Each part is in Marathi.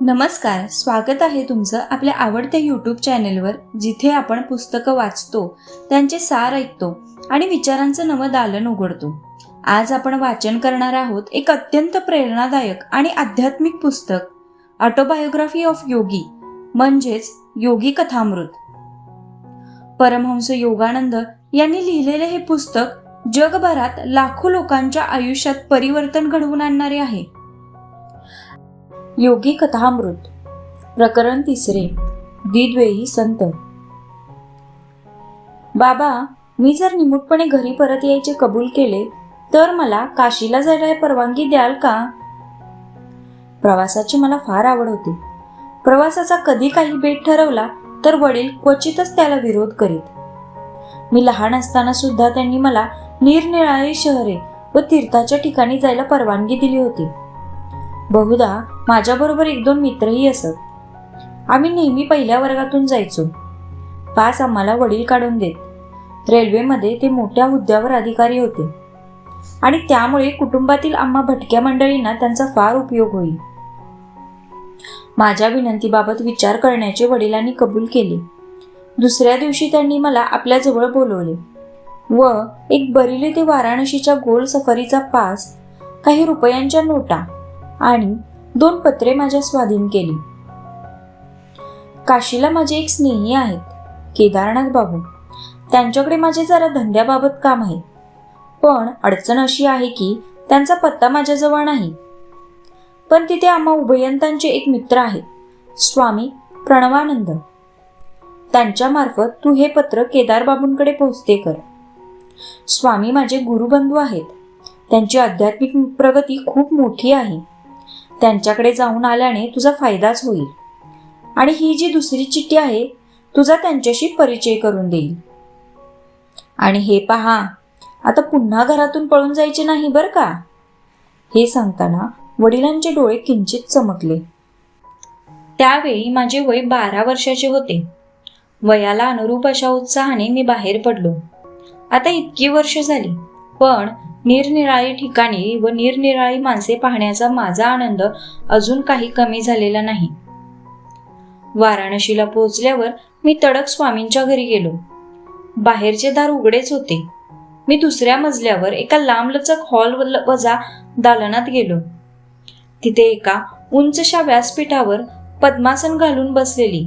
नमस्कार स्वागत आहे तुमचं आपल्या आवडत्या यूट्यूब चॅनेलवर जिथे आपण पुस्तकं वाचतो त्यांचे सार ऐकतो आणि विचारांचं नवं दालन उघडतो. आज आपण वाचन करणार आहोत एक अत्यंत प्रेरणादायक आणि आध्यात्मिक पुस्तक ऑटोबायोग्राफी ऑफ योगी म्हणजेच योगी कथामृत. परमहंस योगानंद यांनी लिहिलेले हे पुस्तक जगभरात लाखो लोकांच्या आयुष्यात परिवर्तन घडवून आणणारे आहे. योगी कथामृत. प्रकरण तिसरे. द्विद्वेही संत. बाबा मी जर निमूटपणे घरी परत यायचे कबूल केले तर मला काशीला जायला परवानगी द्याल का? प्रवासाची मला फार आवड होती. प्रवासाचा कधी काही बेट ठरवला तर वडील क्वचितच त्याला विरोध करीत. मी लहान असताना सुद्धा त्यांनी मला निरनिराळी शहरे व तीर्थाच्या ठिकाणी जायला परवानगी दिली होती. बहुधा माझ्याबरोबर एक दोन मित्रही असत. आम्ही नेहमी पहिल्या वर्गातून जायचो. पास आम्हाला वडील काढून देत. रेल्वेमध्ये ते मोठ्या हुद्द्यावर अधिकारी होते. आणि त्यामुळे कुटुंबातील आम्हा भटक्या मंडळींना त्यांचा फार उपयोग होईल. माझ्या विनंतीबाबत विचार करण्याचे वडिलांनी कबूल केले. दुसऱ्या दिवशी त्यांनी मला आपल्याजवळ बोलवले. व एक बरिले ते वाराणसीच्या गोल सफारीचा पास काही रुपयांच्या नोटा आणि दोन पत्रे माझ्या स्वाधीन केली. काशीला माझे एक स्नेही आहेत केदारनाथ बाबू. त्यांच्याकडे माझे जरा धंद्याबाबत काम आहे. पण अडचण अशी आहे की त्यांचा पत्ता माझ्याजवळ नाही. पण तिथे आम्हा उभयंतांचे एक मित्र आहेत स्वामी प्रणवानंद. त्यांच्यामार्फत तू हे पत्र केदारबाबूंकडे पोहोचते कर. स्वामी माझे गुरुबंधू आहेत. त्यांची आध्यात्मिक प्रगती खूप मोठी आहे. त्यांच्याकडे जाऊन आल्याने तुझा फायदाच होईल. आणि ही जी दुसरी चिठ्ठी आहे तुझा त्यांच्याशी परिचय करून देईल. आणि हे पहा आता पुन्हा घरातून पळून जायचे नाही बरं का? हे सांगताना वडिलांचे डोळे किंचित चमकले. त्यावेळी माझे वय बारा वर्षाचे होते. वयाला अनुरूप अशा उत्साहाने मी बाहेर पडलो. आता इतकी वर्ष झाली पण निरनिराळी ठिकाणी व निरनिराळी माणसे पाहण्याचा माझा आनंद अजून काही कमी झालेला नाही. वाराणसीला पोहोचल्यावर मी तडक स्वामींच्या घरी गेलो. बाहेरचे दार उघडेच होते. मी दुसऱ्या मजल्यावर एका लांबलचक हॉल वजा दालनात गेलो. तिथे एका उंचशा व्यासपीठावर पद्मासन घालून बसलेली.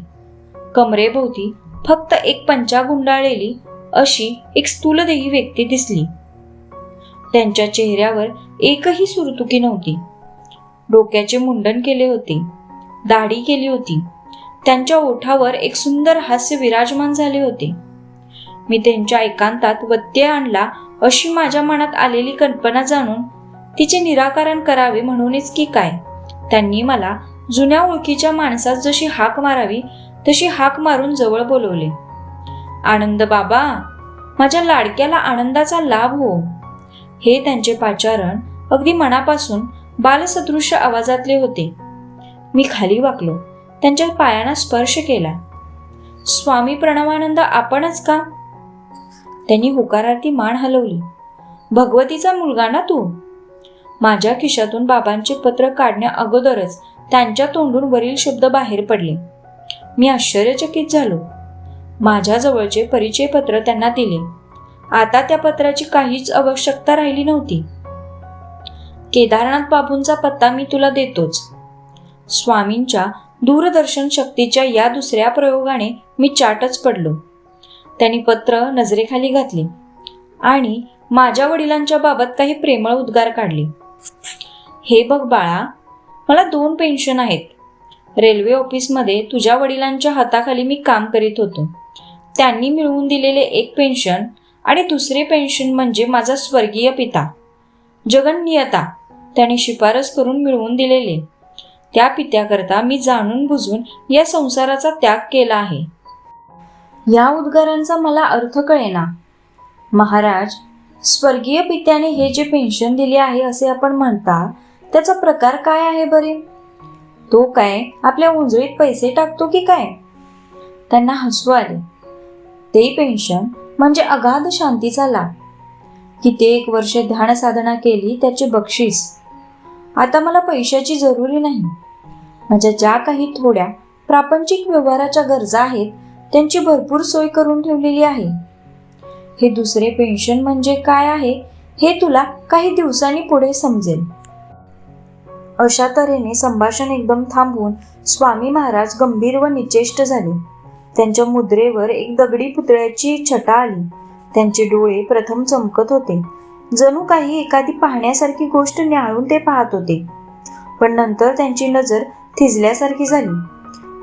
कमरेभोवती फक्त एक पंचा गुंडाळलेली अशी एक स्थूलदेही व्यक्ती दिसली. त्यांच्या चेहऱ्यावर एकही सुरतुकी नव्हती. डोक्याचे मुंडन केले होते दाढी केली होती. त्यांच्या ओठावर एक सुंदर हास्य विराजमान झाले होते. मी त्यांच्या एकांतात वत्य आणला अशी माझ्या मनात आलेली कल्पना जाणून तिचे निराकरण करावे म्हणूनच की काय? त्यांनी मला जुन्या ओळखीच्या माणसात जशी हाक मारावी तशी हाक मारून जवळ बोलवले. आनंद बाबा माझ्या लाडक्याला आनंदाचा लाभ हो. हे त्यांचे पाचारण अगदी मनापासून बालसदृश्य आवाजातले होते. मी खाली वाकलो. त्यांच्या पायांना स्पर्श केला. स्वामी प्रणवानंद आपणच का? त्यांनी होकारार्थी मान हलवली. भगवतीचा मुलगा ना तू? माझ्या खिशातून बाबांचे पत्र काढण्या अगोदरच त्यांच्या तोंडून वरील शब्द बाहेर पडले. मी आश्चर्यचकित झालो. माझ्याजवळचे परिचय पत्र त्यांना दिले. आता त्या पत्राची काहीच आवश्यकता राहिली नव्हती. केदारनाथ बाबूंचा पत्ता मी तुला देतोच. स्वामींच्या दूरदर्शन शक्तीच्या या दुसऱ्या प्रयोगाने मी चाटच पडलो. त्यांनी पत्र नजरेखाली घातले आणि माझ्या वडिलांच्या बाबत काही प्रेमळ उद्गार काढले. हे बघ बाळा मला दोन पेन्शन आहेत. रेल्वे ऑफिसमध्ये तुझ्या वडिलांच्या हाताखाली मी काम करीत होतो. त्यांनी मिळवून दिलेले एक पेन्शन आणि दुसरे पेन्शन म्हणजे माझा स्वर्गीय पिता. जगन्नियता त्याने शिफारस करून मिळवून दिलेले. त्या पित्याकरता मी जाणून बुजून या संसाराचा त्याग केला आहे. या उद्गारांचा मला अर्थ कळेना. महाराज स्वर्गीय पित्याने हे जे पेन्शन दिले आहे असे आपण म्हणता त्याचा प्रकार काय आहे बरे? तो काय आपल्या उंजळीत पैसे टाकतो की काय? त्यांना हसू आले. ते पेन्शन म्हणजे अगाध शांतीचा लाभ कित्येक वर्ष ध्यानसाधना केली त्याचे बक्षीस. आता मला पैशाची जरुरी नाही. माझ्या ज्या काही थोड्या प्रापंचिक व्यवहाराच्या गरजा आहेत त्यांची भरपूर सोय करून ठेवलेली आहे. हे दुसरे पेन्शन म्हणजे काय आहे हे तुला काही दिवसांनी पुढे समजेल. अशा तऱ्हेने संभाषण एकदम थांबवून स्वामी महाराज गंभीर व निचेष्ट झाले. त्यांच्या मुद्रेवर एक दगडी पुतळ्याची छटा आली. त्यांचे डोळे प्रथम चमकत होते. जणू काही एखादी पाहण्यासारखी गोष्ट न्याळून ते पाहत होते. पण नंतर त्यांची नजर थिजल्यासारखी झाली.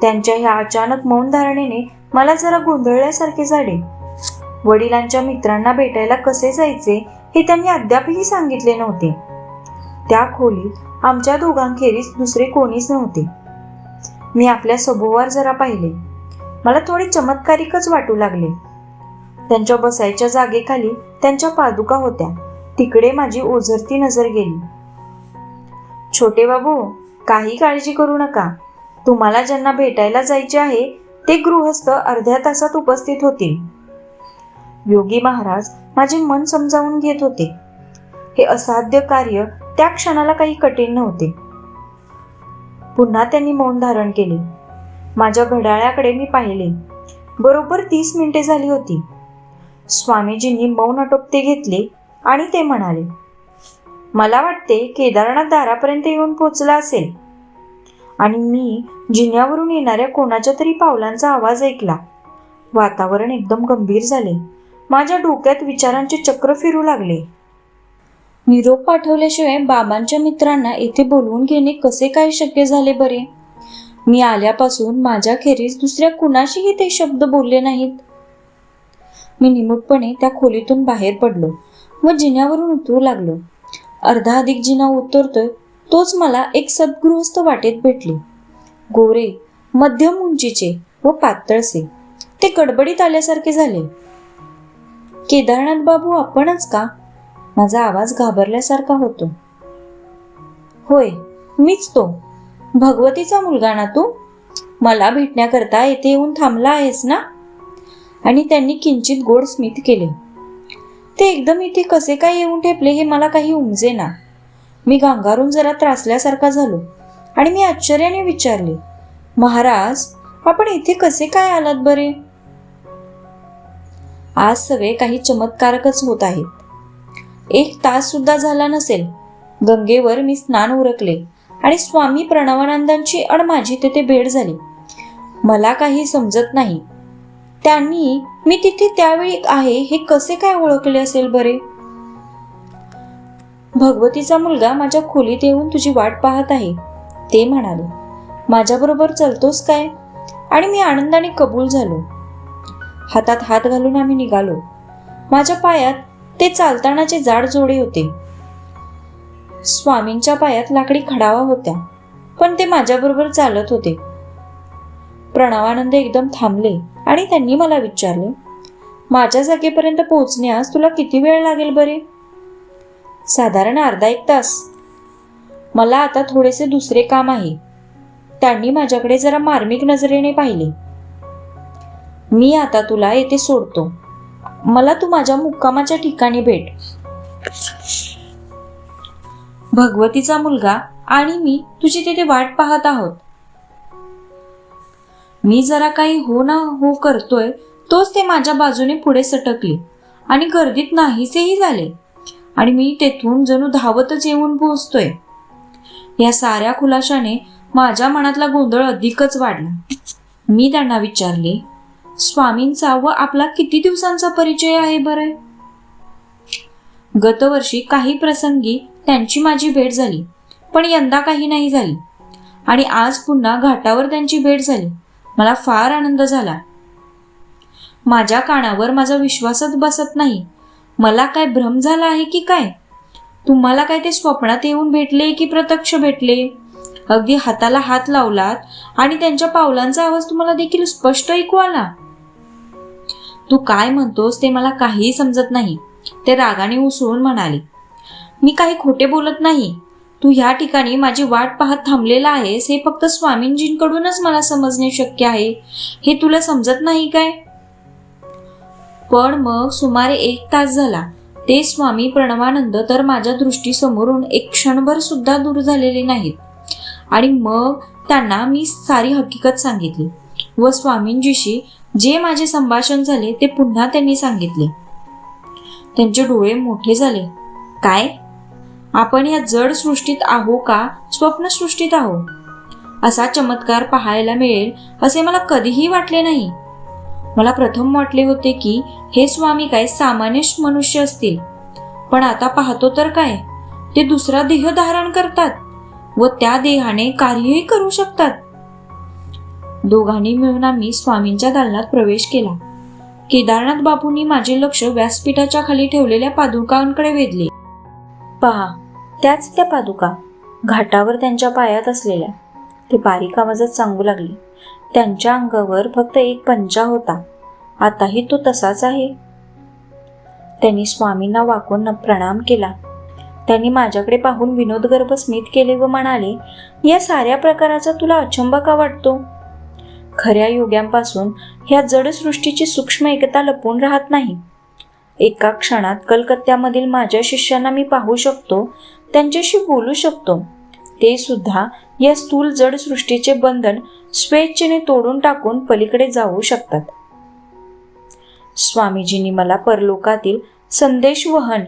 त्यांच्या ह्या अचानक मौन धारणेने मला जरा गोंधळल्यासारखे झाले. वडिलांच्या मित्रांना भेटायला कसे जायचे हे त्यांनी अद्यापही सांगितले नव्हते. त्या खोलीत आमच्या दोघांखेरीज दुसरे कोणीच नव्हते. मी आपल्या सभोवार जरा पाहिले. मला थोडे चमत्कारिकच वाटू लागले. त्यांच्या बसायच्या जागेखाली त्यांच्या पादुका होत्या. तिकडे माझी ओझरती नजर गेली. छोटे बाबू काही काळजी करू नका. तुम्हाला ज्यांना भेटायला जायचे आहे ते गृहस्थ अर्ध्या तासात उपस्थित होतील. योगी महाराज माझे मन समजावून घेत होते. हे असाध्य कार्य त्या क्षणाला काही कठीण नव्हते. पुन्हा त्यांनी मौन धारण केले. माझ्या घड्याळाकडे मी पाहिले. बरोबर तीस मिनिटे झाली होती. स्वामीजींनी मौन आटोपते घेतले आणि ते म्हणाले मला वाटते केदारनाथ दारापर्यंत येऊन पोचला असेल. आणि मी जिन्यावरून येणाऱ्या कोणाच्या तरी पावलांचा आवाज ऐकला. वातावरण एकदम गंभीर झाले. माझ्या डोक्यात विचारांचे चक्र फिरू लागले. निरोप पाठवल्याशिवाय बाबांच्या मित्रांना येथे बोलवून घेणे कसे काय शक्य झाले बरे? मी आल्यापासून माझ्याखेरीज दुसऱ्या कुणाशीही ते शब्द बोलले नाहीत. मी निमूटपणे त्या खोलीतून बाहेर पडलो व जिन्यावरून उतरू लागलो. अर्धा अधिक जिना उतरतोय तोच मला एक सद्गृहस्थ वाटेत भेटले. गोरे मध्यम उंचीचे व पातळसे. ते गडबडीत आल्यासारखे झाले. केदारनाथ बाबू आपणच का? माझा आवाज घाबरल्यासारखा होतो. होय मीच तो. भगवतीचा मुलगा ना तू? मला भेटण्याकरता येथे येऊन थांबला आहेस ना? आणि त्यांनी किंचित गोड स्मित केले. ते एकदम इथे कसे काय येऊन ठेपले हे मला काही उमजे ना मी गांगारून जरा त्रासल्यासारखा झालो आणि मी आश्चर्याने विचारले महाराज आपण इथे कसे काय आलात बरे? आज सगळे काही चमत्कारकच होत आहेत. एक तास सुद्धा झाला नसेल. गंगेवर मी स्नान उरकले. आणि स्वामी प्रणवानंदांची आणि माझी तेथे भेट झाली. मला काही समजत नाही. त्यांनी मी तिथे त्यावेळी आहे हे कसे काय ओळखले असेल बरे? भगवतीचा मुलगा माझ्या खोलीत येऊन तुझी वाट पाहत आहे ते म्हणाले. माझ्याबरोबर चलतोस काय? आणि मी आनंदाने कबूल झालो. हातात हात घालून आम्ही निघालो. माझ्या पायात ते चालतानाचे जाड जोडे होते. स्वामींच्या पायात लाकडी खडावा होत्या पण ते माझ्याबरोबर चालत होते. प्रणवानंद एकदम थांबले आणि त्यांनी मला विचारले माझ्या जागेपर्यंत पोहोचण्यास तुला किती वेळ लागेल बरे? साधारण अर्धा एक तास. मला आता थोडेसे दुसरे काम आहे. त्यांनी माझ्याकडे जरा मार्मिक नजरेने पाहिले. मी आता तुला येथे सोडतो. मला तू माझ्या मुक्कामाच्या ठिकाणी भेट. भगवतीचा मुलगा आणि मी तुझी तिथे वाट पाहत आहोत. मी जरा काही हो ना हो करतोय तोच ते माझ्या बाजूने पुढे सटकले आणि गर्दीत नाहीसेही झाले. आणि मी तेथून जणू धावतच येऊन पोहोचतोय. या साऱ्या खुलाशाने माझ्या मनातला गोंधळ अधिकच वाढला. मी त्यांना विचारले स्वामींचा व आपला किती दिवसांचा परिचय आहे बरे? गतवर्षी काही प्रसंगी त्यांची माझी भेट झाली. पण यंदा काही नाही झाली. आणि आज पुन्हा घाटावर त्यांची भेट झाली. मला फार आनंद झाला. माझ्या कानावर माझा विश्वासच बसत नाही. मला काय भ्रम झाला आहे की काय? तुम्हाला काय ते स्वप्नात येऊन भेटले की प्रत्यक्ष भेटले? अगदी हाताला हात लावलात आणि त्यांच्या पावलांचा आवाज तुम्हाला देखील स्पष्ट ऐकू आला? तू काय म्हणतोस ते मला काहीही समजत नाही. ते रागाने उसळून म्हणाले. मी काही खोटे बोलत नाही. तू ह्या ठिकाणी माझी वाट पाहत थांबलेला आहेस हे फक्त स्वामींजींकडूनच मला समजणे शक्य आहे. हे तुला समजत नाही काय? पण मग सुमारे एक तास झाला. ते स्वामी प्रणवानंद तर माझ्या दृष्टीसमोरून एक क्षणभर सुद्धा दूर झालेले नाहीत. आणि मग त्यांना मी सारी हकीकत सांगितली व स्वामींजीशी जे माझे संभाषण झाले ते पुन्हा त्यांनी सांगितले. त्यांचे डोळे मोठे झाले. काय? आपण या जड सृष्टीत आहो का? स्वप्नसृष्टीत आहो असा चमत्कार पाहायला मिळेल असे मला कधीही वाटले नाही. मला प्रथम वाटले होते की हे स्वामी काय सामान्य मनुष्य असतील. पण आता पाहतो तर काय? ते दुसरा देह धारण करतात व त्या देहाने कार्यही करू शकतात. दोघांनी मिळून आम्ही स्वामींच्या दालनात प्रवेश केला. केदारनाथ बापूंनी माझे लक्ष व्यासपीठाच्या खाली ठेवलेल्या पादुकांकडे वेधले. पहा त्याच त्या पादुका घाटावर त्यांच्या पायात असलेल्या ते बारीक आवाजात सांगू लागले त्यांच्या अंगावर फक्त एक पंजा होता. आताही तो तसाच आहे. त्यांनी स्वामींना वाकून प्रणाम केला. त्यांनी माझ्याकडे पाहून विनोदगर्भ स्मित केले व म्हणाले या साऱ्या प्रकाराचा तुला अचंबा का वाटतो? खऱ्या योग्यांपासून ह्या जडसृष्टीची सूक्ष्म एकता लपून राहत नाही. एका क्षणात कलकत्त्यामधील माझ्या शिष्यांना मी पाहू शकतो त्यांच्याशी बोलू शकतो. ते सुद्धा या स्थूल जड सृष्टीचे बंधन स्वेच्छेने तोडून टाकून पलीकडे जाऊ शकतात. स्वामीजींनी मला परलोकातील संदेशवहन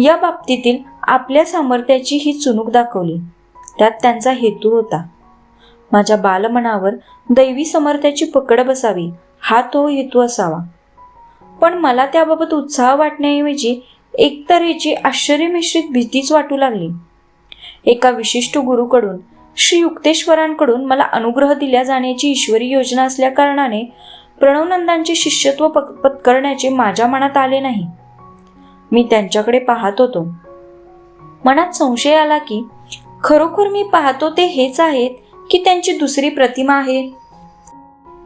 या बाबतीतील आपल्या सामर्थ्याची ही चुणूक दाखवली. त्यात त्यांचा हेतू होता. माझ्या बालमनावर दैवी समर्थ्याची पकड बसावी हा तो हेतू असावा. पण मला त्याबाबत उत्साह वाटण्याऐवजी एकतऱ्हेची आश्चर्यमिश्रित भीतीच वाटू लागली. एका विशिष्ट गुरुकडून श्री युक्तेश्वरांकडून मला अनुग्रह दिल्या जाण्याची ईश्वरी योजना असल्या कारणाने प्रणवनंदांचे शिष्यत्व पक पत्करण्याचे माझ्या मनात आले नाही. मी त्यांच्याकडे पाहत होतो. मनात संशय आला की खरोखर मी पाहतो ते हेच आहेत की त्यांची दुसरी प्रतिमा आहे?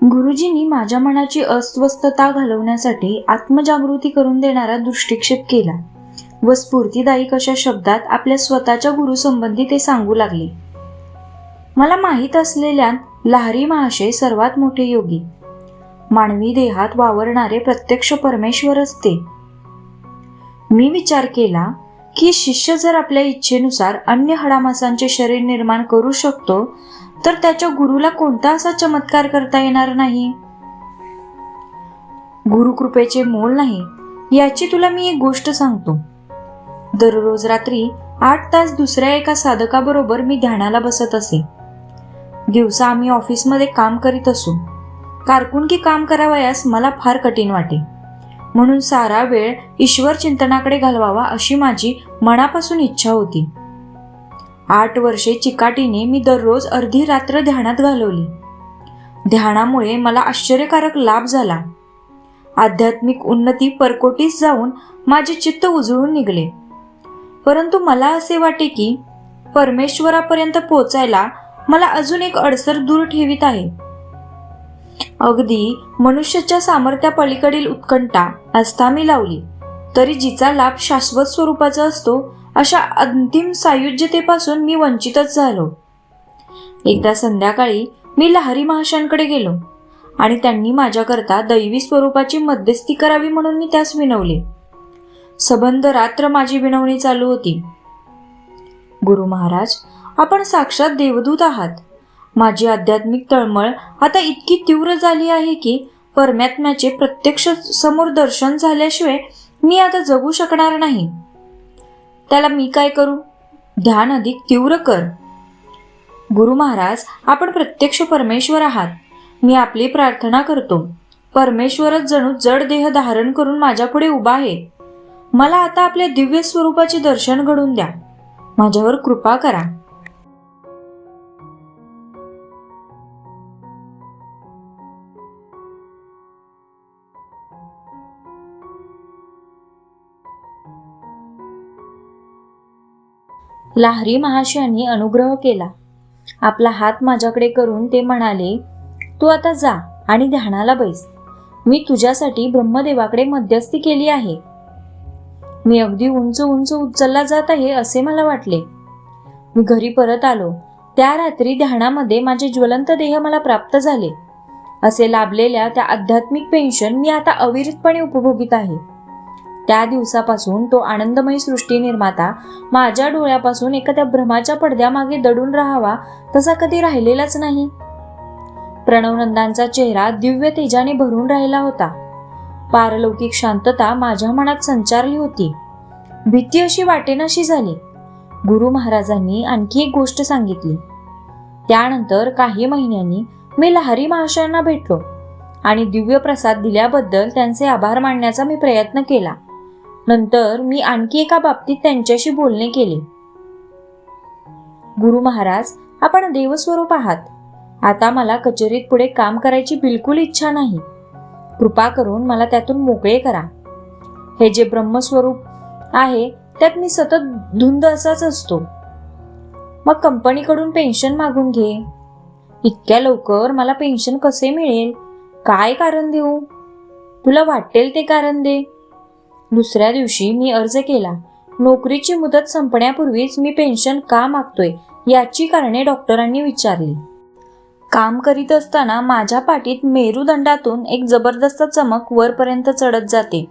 गुरुजींनी माझ्या मनाची अस्वस्थता घालवण्यासाठी आत्मजागृती करून देणारा दृष्टिक्षेप केला व स्फूर्तिदायक अशा शब्दात आपल्या स्वतःच्या गुरुसंबंधी ते सांगू लागले. मला माहीत असलेल्या लहरी महाशय सर्वात मोठे योगी. मानवी देहात वावरणारे प्रत्यक्ष परमेश्वर असते. मी विचार केला की शिष्य जर आपल्या इच्छेनुसार अन्य हडामासांचे शरीर निर्माण करू शकतो तर त्याच्या गुरुला कोणता असा चमत्कार करता येणार नाही? गुरुकृपेचे मोल नाही याची तुला मी एक गोष्ट सांगतो. दररोज रात्री आठ तास दुसऱ्या एका साधकाबरोबर मी ध्यानाला बसत असे. दिवसा आम्ही ऑफिसमध्ये काम करीत असू. कारकुनकी काम करावयास मला फार कठीण वाटे. म्हणून सारा वेळ ईश्वर चिंतनाकडे घालवावा अशी माझी मनापासून इच्छा होती. आठ वर्षे चिकाटीने मी दररोज अर्धी रात्र ध्यानात घालवली. ध्यानामुळे मला आश्चर्यकारक लाभ झाला. आध्यात्मिक उन्नती परकोटीस जाऊन माझे चित्त उजळून निघले. परंतु मला असे वाटे की परमेश्वरापर्यंत पोचायला मला अजून एक अडसर दूर ठेवीत आहे. अगदी मनुष्याच्या सामर्थ्या पलीकडील उत्कंठा आस्थामी लावली तरी जिचा लाभ शाश्वत स्वरूपाचा असतो अशा अंतिम सायुज्यतेपासून मी वंचितच झालो. एकदा संध्याकाळी मी लहरी महाशांकडे गेलो आणि त्यांनी माझ्याकरता दैवी स्वरूपाची मध्यस्थी करावी म्हणून मी त्यास विनवले. सबंध रात्र माझी विनवणी चालू होती. गुरु महाराज आपण साक्षात देवदूत आहात. माझी आध्यात्मिक तळमळ आता इतकी तीव्र झाली आहे की परमात्म्याचे प्रत्यक्ष समोर दर्शन झाल्याशिवाय मी आता जगू शकणार नाही. त्याला मी काय करू? ध्यान अधिक तीव्र कर. गुरु महाराज आपण प्रत्यक्ष परमेश्वर आहात. मी आपली प्रार्थना करतो. परमेश्वरच जणू जड देह धारण करून माझ्यापुढे उभा आहे. मला आता आपल्या दिव्य स्वरूपाचे दर्शन घडून द्या. माझ्यावर कृपा करा. लाहरी महाशयांनी अनुग्रह केला. आपला हात माझ्याकडे करून ते म्हणाले तू आता जा आणि ध्यानाला बैस. मी तुझ्यासाठी ब्रह्मदेवाकडे मध्यस्थी केली आहे. मी अगदी उंच उंच उचलला जात आहे असे मला वाटले. मी घरी परत आलो. त्या रात्री ध्यानामध्ये माझे ज्वलंत देह मला प्राप्त झाले. असे लाभलेल्या त्या आध्यात्मिक पेन्शन मी आता अविरतपणे उपभोगीत आहे. त्या दिवसापासून तो आनंदमयी सृष्टी निर्माता माझ्या डोळ्यापासून एखाद्या भ्रमाच्या पडद्यामागे दडून राहावा तसा कधी राहिलेलाच नाही. प्रणवनंदांचा चेहरा दिव्य तेजाने भरून राहिला होता. पारलौकिक शांतता माझ्या मनात संचारली होती. भीती अशी वाटेनाशी झाली. गुरु महाराजांनी आणखी एक गोष्ट सांगितली. त्यानंतर काही महिन्यांनी मी लहारी महाशयांना भेटलो आणि दिव्य प्रसाद दिल्याबद्दल त्यांचे आभार मानण्याचा मी प्रयत्न केला. नंतर मी आणखी एका बाबतीत त्यांच्याशी बोलणे केले. गुरु महाराज आपण देवस्वरूप आहात. आता मला कचेरीत पुढे काम करायची बिलकुल इच्छा नाही. कृपा करून मला त्यातून मोकळे करा. हे जे ब्रह्मस्वरूप आहे त्यात मी सतत धुंद असाच असतो. मग कंपनीकडून पेन्शन मागून घे. इतक्या लवकर मला पेन्शन कसे मिळेल? काय कारण देऊ? तुला वाटेल ते कारण दे. दुसऱ्या दिवशी मी अर्ज केला. नोकरीची मुदत संपण्यापूर्वीच मी पेन्शन का मागतोय याची कारणे डॉक्टरांनी विचारली. काम करीत असताना माझ्या पाठीत मेरुदंडातून एक जबरदस्त चमक वरपर्यंत चढत जाते.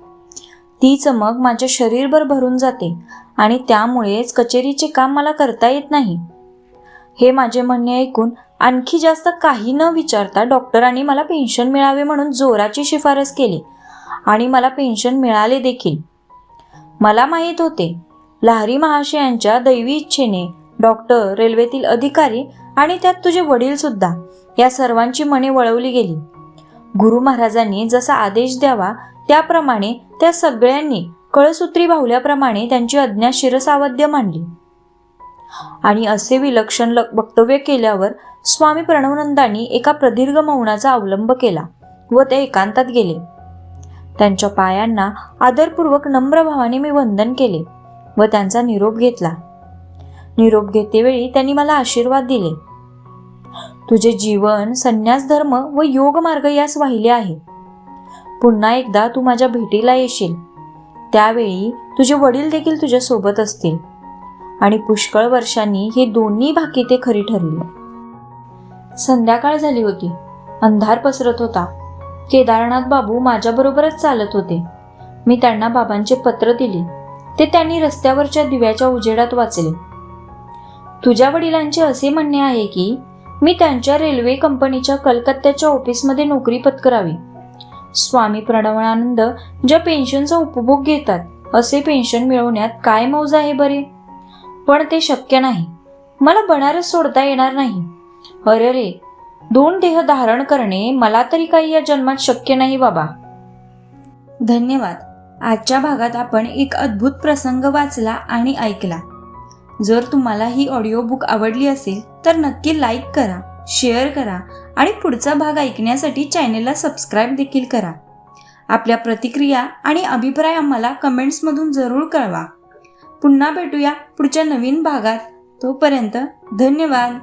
ती चमक माझ्या शरीरभर भरून जाते आणि त्यामुळेच कचेरीचे काम मला करता येत नाही. हे माझे म्हणणे ऐकून आणखी जास्त काही न विचारता डॉक्टरांनी मला पेन्शन मिळावे म्हणून जोराची शिफारस केली. आणि मला पेन्शन मिळाले देखील. मला माहीत होते लहरी महाशयांच्या दैवी इच्छेने डॉक्टर रेल्वेतील अधिकारी आणि त्यात तुझे वडील सुद्धा या सर्वांची मने वळवली गेली. गुरु महाराजांनी जसा आदेश द्यावा त्याप्रमाणे त्या सगळ्यांनी कळसूत्री बाहुल्याप्रमाणे त्यांची अज्ञा शिरसावध्य मांडली. आणि असे विलक्षण ल- वक्तव्य केल्यावर स्वामी प्रणवनंदांनी एका प्रदीर्घ मौनाचा अवलंब केला व ते एकांतात गेले. त्यांच्या पायांना आदरपूर्वक नम्र भावाने मी वंदन केले व त्यांचा निरोप घेतला. निरोप घेतेवेळी त्यांनी मला आशीर्वाद दिले. तुझे जीवन संन्यास धर्म व योग मार्ग यास वाहिले आहे. पुन्हा एकदा तू माझ्या भेटीला येशील. त्यावेळी तुझे वडील देखील तुझ्यासोबत असतील. आणि पुष्कळ वर्षांनी हे दोन्ही भाकिते खरी ठरली. संध्याकाळ झाली होती. अंधार पसरत होता. केदारनाथ बाबू माझ्याबरोबरच चालत होते. मी त्यांना बाबांचे पत्र दिले. ते त्यांनी रस्त्यावरच्या दिव्याच्या उजेडात वाचले. तुझ्या वडिलांचे असे म्हणणे आहे की मी त्यांच्या रेल्वे कंपनीच्या कलकत्त्याच्या ऑफिसमध्ये नोकरी पत्करावी. स्वामी प्रणवानंद ज्या पेन्शनचा उपभोग घेतात असे पेन्शन मिळवण्यात काय मौज आहे बरे? पण ते शक्य नाही. मला बनारस सोडता येणार नाही. अरे रे दोन देह धारण करणे मला तरी काही या जन्मात शक्य नाही बाबा. धन्यवाद. आजच्या भागात आपण एक अद्भुत प्रसंग वाचला आणि ऐकला. जर तुम्हाला ही ऑडिओ बुक आवडली असेल तर नक्की लाईक करा शेअर करा आणि पुढचा भाग ऐकण्यासाठी चॅनेलला सबस्क्राईब देखील करा. आपल्या प्रतिक्रिया आणि अभिप्राय आम्हाला कमेंट्समधून जरूर कळवा. पुन्हा भेटूया पुढच्या नवीन भागात. तोपर्यंत धन्यवाद.